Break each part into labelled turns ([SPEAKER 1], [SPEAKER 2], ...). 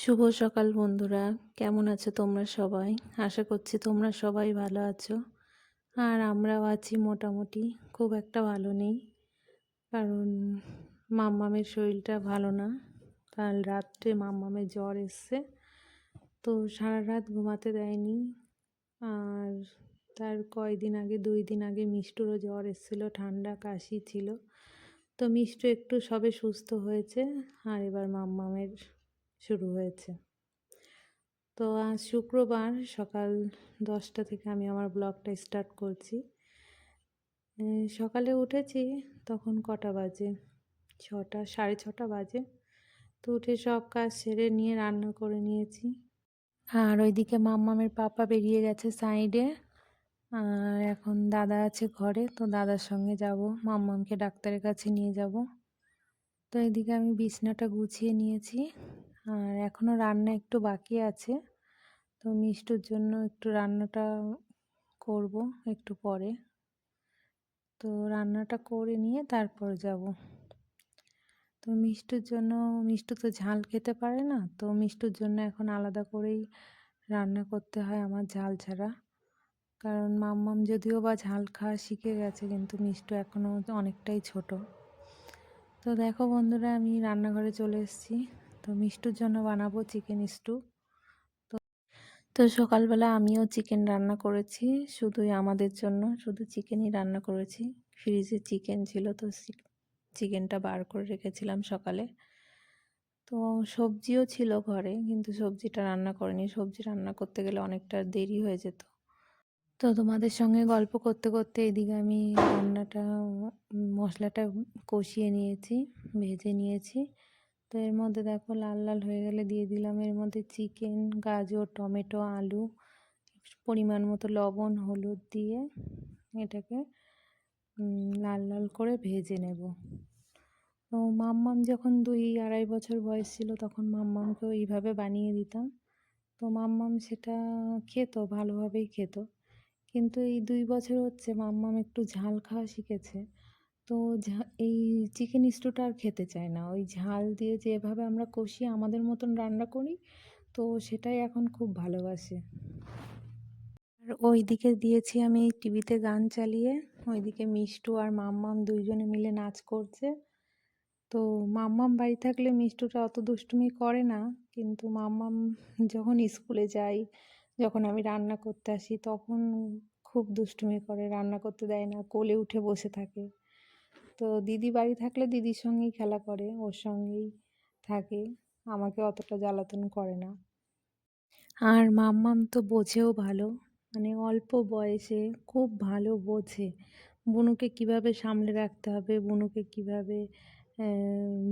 [SPEAKER 1] শুভ সকাল বন্ধুরা। কেমন আছো তোমরা সবাই? আশা করছি তোমরা সবাই ভালো আছো। আর আমরাও আছি মোটামুটি। খুব একটা ভালো নেই। কারণ মাম্মামের শরীরটা ভালো না। কাল রাত্রে মাম্মামের জ্বর এসছে। তো সারা রাত ঘুমাতে দেয়নি। আর তার কয়দিন আগে, দুই দিন আগে মিষ্টুরও জ্বর এসেছিল, ঠান্ডা কাশি ছিল। তো মিষ্টু একটু সবে সুস্থ হয়েছে। আর এবার মাম্মামের শুরু হয়েছে। তো আজ শুক্রবার সকাল দশটা থেকে আমি আমার ব্লগটা স্টার্ট করছি। সকালে উঠেছি, তখন কটা বাজে? ছটা, সাড়ে ছটা বাজে। তো উঠে সব কাজ সেরে নিয়ে রান্না করে নিয়েছি। আর ওইদিকে মাম্মামের পাপা বেরিয়ে গেছে সাইডে আর এখন দাদা আছে ঘরে, তো দাদার সঙ্গে যাব। মাম্মামকে ডাক্তারের কাছে নিয়ে যাব। তো এদিকে আমি বিছনাটা গুছিয়ে নিয়েছি। আর এখনও রান্না একটু বাকি আছে। তো মিষ্টুর জন্য একটু রান্নাটা করব একটু পরে। তো রান্নাটা করে নিয়ে তারপর যাব। তো মিষ্টুর জন্য, মিষ্টু তো ঝাল খেতে পারে না, তো মিষ্টুর জন্য এখন আলাদা করেই রান্না করতে হয় আমার ঝাল ছাড়া। কারণ মাম্মাম যদিও বা ঝাল খাওয়া শিখে গেছে, কিন্তু মিষ্টু এখনও অনেকটাই ছোট। তো দেখো বন্ধুরা, আমি রান্নাঘরে চলে এসেছি। তো মিষ্টুর জন্য বানাবো চিকেন স্টু। তো তো সকালবেলা আমিও চিকেন রান্না করেছি, শুধুই আমাদের জন্য, শুধু চিকেনই রান্না করেছি। ফ্রিজে চিকেন ছিল তো চিকেনটা বার করে রেখেছিলাম সকালে। তো সবজিও ছিল ঘরে, কিন্তু সবজিটা রান্না করিনি। সবজি রান্না করতে গেলে অনেকটা দেরি হয়ে যেত। তো তোমাদের সঙ্গে গল্প করতে করতে এদিকে আমি রান্নাটা, মশলাটা কষিয়ে নিয়েছি, ভেজে নিয়েছি। তো এর মধ্যে দেখো লাল লাল হয়ে গেলে দিয়ে দিলাম। এর মধ্যে চিকেন গাজর, টমেটো, আলু, পরিমাণ মতো লবণ, হলুদ দিয়ে এটাকে লাল লাল করে ভেজে নেব। তো মাম্মাম যখন দুই আড়াই বছর বয়স ছিল তখন মাম্মামকেও এইভাবে বানিয়ে দিতাম। তো মাম্মাম সেটা খেত, ভালোভাবেই খেত। কিন্তু এই দুই বছর হচ্ছে মাম্মাম একটু ঝাল খাওয়া শিখেছে। তো এই চিকেন স্টুটা আর খেতে চায় না। ওই ঝাল দিয়ে যেভাবে আমরা কষিয়ে আমাদের মতন রান্না করি, তো সেটাই এখন খুব ভালোবাসে। আর ওই দিকে দিয়েছি আমি টিভিতে গান চালিয়ে, ওইদিকে মিষ্টু আর মাম্মাম দুইজনে মিলে নাচ করছে। তো মাম্মাম বাড়ি থাকলে মিষ্টুটা অত দুষ্টুমি করে না, কিন্তু মাম্মাম যখন স্কুলে যাই, যখন আমি রান্না করতে আসি, তখন খুব দুষ্টুমি করে, রান্না করতে দেয় না, কোলে উঠে বসে থাকে। তো দিদি বাড়ি থাকলে দিদির সঙ্গেই খেলা করে, ওর সঙ্গেই থাকে, আমাকে অতটা জ্বালাতন করে না। আর মাম্মাম তো বোঝেও ভালো মানে অল্প বয়সে খুব ভালো বোঝে, বুনুকে কীভাবে সামলে রাখতে হবে, বুনুকে কীভাবে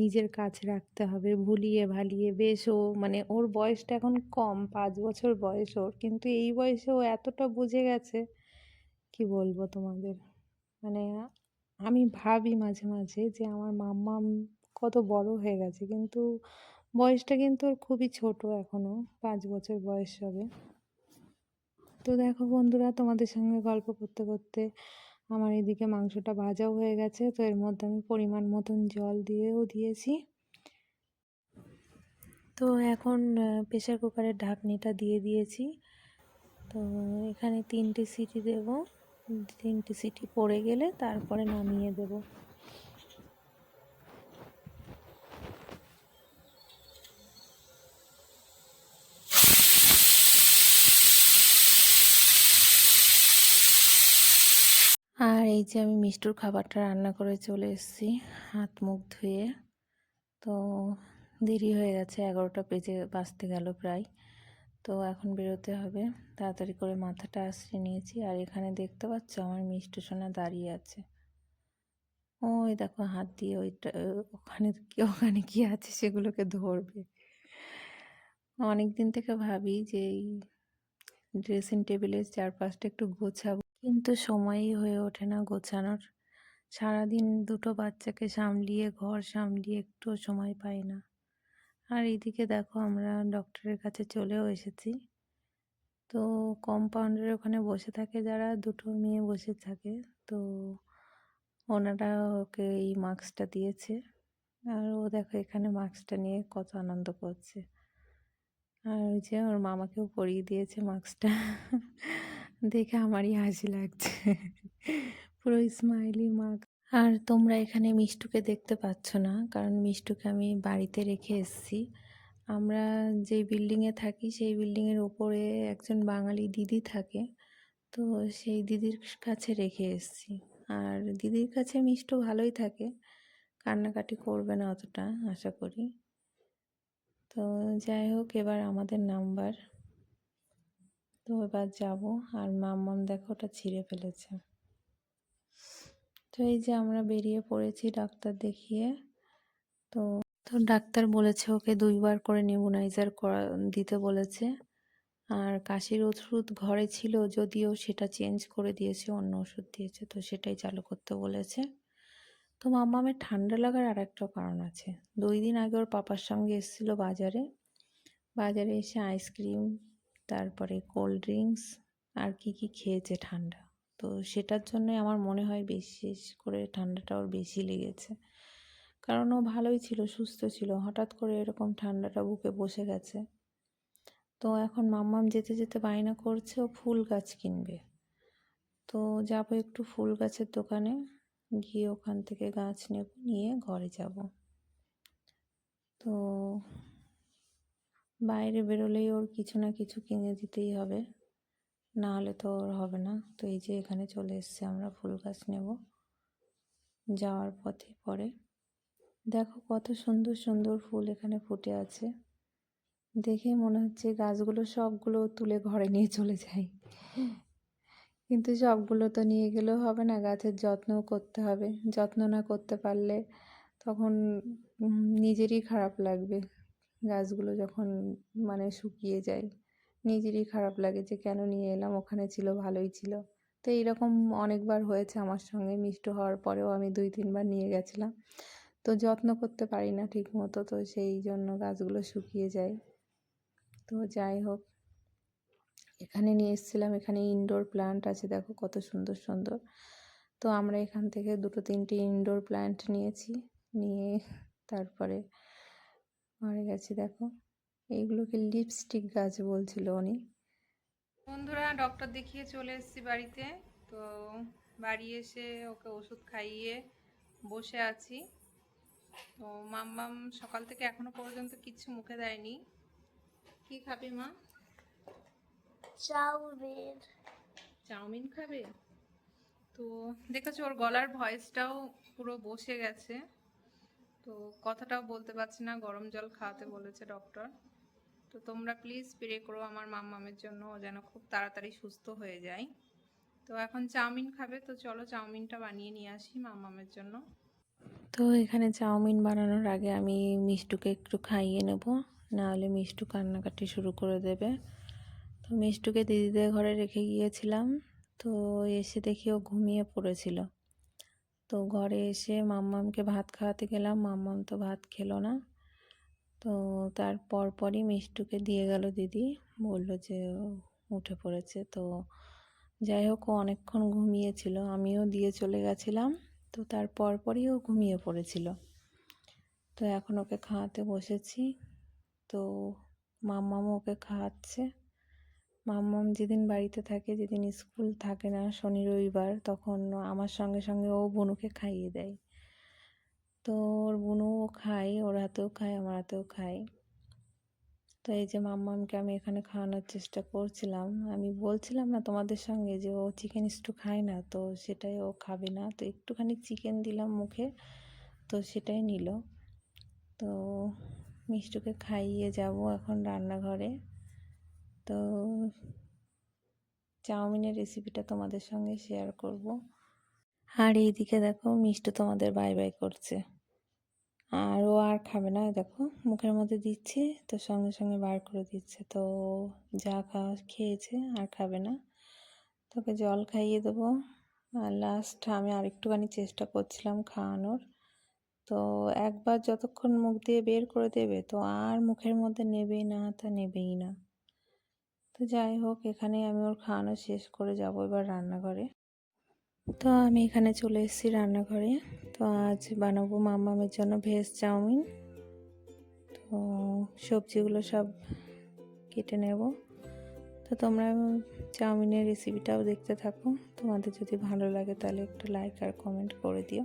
[SPEAKER 1] নিজের কাছে রাখতে হবে, ভুলিয়ে ভালিয়ে, বেশ ও মানে ওর বয়সটা এখন কম, পাঁচ বছর বয়স ওর, কিন্তু এই বয়সে ও এতটা বুঝে গেছে, কি বলব তোমাদের? মানে আমি ভাবি মাঝে মাঝে যে আমার মাম্মা কত বড় হয়ে গেছে। কিন্তু বয়সটা কিন্তু ওর খুবই ছোট এখনও পাঁচ বছর বয়স হবে। তো দেখো বন্ধুরা, তোমাদের সঙ্গে গল্প করতে করতে আমার এদিকে মাংসটা ভাজাও হয়ে গেছে। তো এর মধ্যে আমি পরিমাণ মতন জল দিয়েও দিয়েছি। তো এখন প্রেশার কুকারের ঢাকনিটা দিয়ে দিয়েছি। তো এখানে তিনটে সিটি দেব। তিনটে সিটি পড়ে গেলে তারপরে নামিয়ে দেব। আর এই যে আমি মিষ্টুর খাবারটা রান্না করে চলে এসেছি, হাত মুখ ধুয়ে। তো দেরি হয়ে গেছে, এগারোটা পেজে বাঁচতে গেল প্রায়। তো এখন বেরোতে হবে। তাড়াতাড়ি করে মাথাটা আশ্রে নিয়েছি আর এখানে দেখতে পাচ্ছ আমার মিষ্টি সোনা দাঁড়িয়ে আছে। ওই দেখো হাত দিয়ে ওইটা ওখানে কি ওখানে কি আছে সেগুলোকে ধরবে। অনেক দিন থেকে ভাবি যে এই ড্রেসিং টেবিলের চারপাশটা একটু গোছাবো। কিন্তু সময়ই হয়ে ওঠে না গোছানোর। সারাদিন দুটো বাচ্চাকে সামলিয়ে, ঘর সামলিয়ে একটু সময় পাই না। আর এদিকে দেখো আমরা ডক্টরের কাছে চলেও এসেছি। তো কম্পাউন্ডের ওখানে বসে থাকে যারা, দুটো মেয়ে বসে থাকে। তো ওনারা ওকে এই মাস্কটা দিয়েছে। আর ও দেখো এখানে মাস্কটা নিয়ে কত আনন্দ করছে। আর ওই যে ওর মামাকেও পরিয়ে দিয়েছে মাস্কটা দেখে আমারই হাসি লাগছে। পুরো স্মাইলি মাস্ক আর তোমরা এখানে মিষ্টুকে দেখতে পাচ্ছ না, কারণ মিষ্টুকে আমি বাড়িতে রেখে এসেছি। আমরা যে বিল্ডিংয়ে থাকি, সেই বিল্ডিংয়ের ওপরে একজন বাঙালি দিদি থাকে, তো সেই দিদির কাছে রেখে এসেছি। আর দিদির কাছে মিষ্টু ভালোই থাকে, কান্নাকাটি করবে না অতটা, আশা করি। তো যাই হোক, এবার আমাদের নাম্বার। তো এবার যাব, আর মাম্মাম দেখো ওটা ছিঁড়ে ফেলেছে। তো এই যে আমরা বেরিয়ে পড়েছি ডাক্তার দেখিয়ে, তো তো ডাক্তার বলেছে ওকে দুইবার করে নিউমোনাইজার করা, দিতে বলেছে। আর কাশির ওষুধ ঘরে ছিল যদিও সেটা চেঞ্জ করে দিয়েছে, অন্য ওষুধ দিয়েছে, তো সেটাই চালু করতে বলেছে। তো মাম্মামের ঠান্ডা লাগার আর একটা কারণ আছে। দুই দিন আগে ওর পাপার সঙ্গে এসেছিল বাজারে। বাজারে এসে আইসক্রিম, তারপরে কোল্ড ড্রিঙ্কস, আর কি কি খেয়েছে ঠান্ডা। তো সেটার জন্যই আমার মনে হয় বিশেষ করে ঠান্ডাটা ওর বেশি লেগেছে। কারণ ও ভালোই ছিল, সুস্থ ছিল, হঠাৎ করে এরকম ঠান্ডাটা বুকে বসে গেছে। তো এখন মাম্মাম যেতে যেতে বায়না করছে, ও ফুল গাছ কিনবে। তো যাব একটু ফুল গাছের দোকানে, গিয়ে ওখান থেকে গাছ নেব, নিয়ে ঘরে যাব। তো বাইরে বেরোলেই ওর কিছু না কিছু কিনে দিতেই হবে। না হলে তো ওর হবে না। তো এই যে এখানে চলে এসছে আমরা, ফুল গাছ নেব। যাওয়ার পথে পরে। দেখো কত সুন্দর সুন্দর ফুল এখানে ফুটে আছে। দেখে মনে হচ্ছে গাছগুলো সবগুলো তুলে ঘরে নিয়ে চলে যাই। কিন্তু সবগুলো তো নিয়ে গেলেও হবে না, গাছের যত্নও করতে হবে। যত্ন না করতে পারলে তখন নিজেরই খারাপ লাগবে। গাছগুলো যখন মানে শুকিয়ে যায়। নিজেরই খারাপ লাগে যে, কেন নিয়ে এলাম? ওখানে ছিল, ভালোই ছিল। তো এইরকম অনেকবার হয়েছে আমার সঙ্গে। মিষ্ট হওয়ার পরেও আমি দুই, তিনবার নিয়ে গেছিলাম। তো যত্ন করতে পারি না ঠিক মতো তো সেই জন্য গাছগুলো শুকিয়ে যায়। তো যাই হোক, এখানে নিয়ে এসেছিলাম। এখানে ইনডোর প্ল্যান্ট আছে, দেখো কত সুন্দর সুন্দর। তো আমরা এখান থেকে দুটো, তিনটে ইনডোর প্ল্যান্ট নিয়েছি। নিয়ে তারপরে মারা গেছে, দেখো। এইগুলোকে লিপস্টিক গাছ বলছিল উনি।
[SPEAKER 2] বন্ধুরা ডক্টর দেখিয়ে চলে এসেছি বাড়িতে। তো বাড়ি এসে ওকে ওষুধ খাইয়ে বসে আছি। তো মাম্মাম সকাল থেকে এখনও পর্যন্ত কিছু মুখে দেয়নি। কি খাবে মা?
[SPEAKER 3] চাউমিন।
[SPEAKER 2] চাউমিন খাবে? তো দেখেছ ওর গলার ভয়েসটাও পুরো বসে গেছে। তো কথাটাও বলতে পারছি না গরম জল খাওয়াতে বলেছে ডক্টর তো তোমরা প্লিজ প্রে করো আমার মাম্মামের জন্য, ও যেন খুব তাড়াতাড়ি সুস্থ হয়ে যায়। তো এখন চাউমিন খাবে, তো চলো চাউমিনটা বানিয়ে নিয়ে আসি মাম্মামের জন্য।
[SPEAKER 1] তো এখানে চাউমিন বানানোর আগে আমি মিষ্টুকে একটু খাইয়ে নেব, নাহলে মিষ্টু কান্নাকাটি শুরু করে দেবে। তো মিষ্টুকে দিদিদের ঘরে রেখে গিয়েছিলাম, তো এসে দেখি ও ঘুমিয়ে পড়েছিল। তো ঘরে এসে মাম্মামকে ভাত খাওয়াতে গেলাম মাম্মাম তো ভাত খেলো না। তো তার পরপরই মিষ্টুকে দিয়ে গেল দিদি। বলল যে, উঠে পড়েছে। তো যাই হোক অনেকক্ষণ ঘুমিয়েছিল। আমিও দিয়ে চলে গেছিলাম। তো তার পরপরই ও ঘুমিয়ে পড়েছিল। তো এখন ওকে খাওয়াতে বসেছি। তো মাম্মামও ওকে খাওয়াচ্ছে। মাম্মাম যেদিন বাড়িতে থাকে, যেদিন স্কুল থাকে না শনি রবিবার, তখন আমার সঙ্গে সঙ্গে ও বনুকে খাইয়ে দেয়। তো ওর বোনও খায়, ওর হাতেও খায়, আমার হাতেও খায়। তো এই যে মাম্মামকে আমি এখানে খাওয়ানোর চেষ্টা করছিলাম। আমি বলছিলাম না তোমাদের সঙ্গে যে ও চিকেন স্টু খায় না, তো সেটাই ও খাবে না। তো একটুখানি চিকেন দিলাম মুখে, তো সেটাই নিল। তো মিষ্টুকে খাইয়ে যাব এখন রান্নাঘরে। তো চাউমিনের রেসিপিটা তোমাদের সঙ্গে শেয়ার করব। আর এইদিকে দেখো মিষ্টু তোমাদের বাই বাই করছে। আর ও আর খাবে না, দেখো মুখের মধ্যে দিচ্ছে, তো সঙ্গে সঙ্গে বার করে দিচ্ছে। তো যা খাওয়া খেয়েছে আর খাবে না। তোকে জল খাইয়ে দেবো। আর লাস্ট আমি আরেকটুখানি চেষ্টা করছিলাম খাওয়ানোর। তো একবার যতক্ষণ মুখ দিয়ে বের করে দেবে, তো আর মুখের মধ্যে নেবেই না তা নেবেই না। তো যাই হোক এখানে আমি ওর খাওয়ানো শেষ করে যাব এবার রান্নাঘরে। তো আমি এখানে চলে এসেছি রান্নাঘরে। তো আজ বানাবো মামামের জন্য ভেজ চাউমিন। তো সবজিগুলো সব কেটে নেব। তো তোমরা চাউমিনের রেসিপিটাও দেখতে থাকো। তোমাদের যদি ভালো লাগে তাহলে একটু লাইক আর কমেন্ট করে দিও।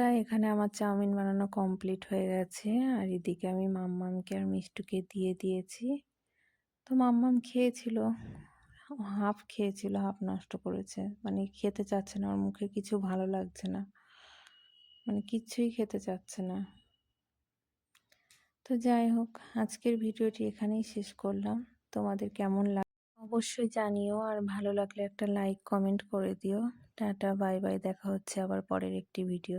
[SPEAKER 1] বন্ধুরা এখানে আমার চাউমিন বানানো কমপ্লিট হয়ে গেছে। আর এদিকে আমি মাম্মামকে আর মিষ্টুকে দিয়ে দিয়েছি। তো মাম্মাম খেয়েছিল হাফ খেয়েছিল হাফ নষ্ট করেছে। মানে খেতে চাচ্ছে না, ওর মুখে কিছু ভালো লাগছে না। মানে কিচ্ছুই খেতে চাচ্ছে না। তো যাই হোক, আজকের ভিডিওটি এখানেই শেষ করলাম। তোমাদের কেমন লাগ অবশ্যই জানিও, আর ভালো লাগলে একটা লাইক কমেন্ট করে দিও। টাটা বাই বাই দেখা হচ্ছে আবার পরের একটি ভিডিও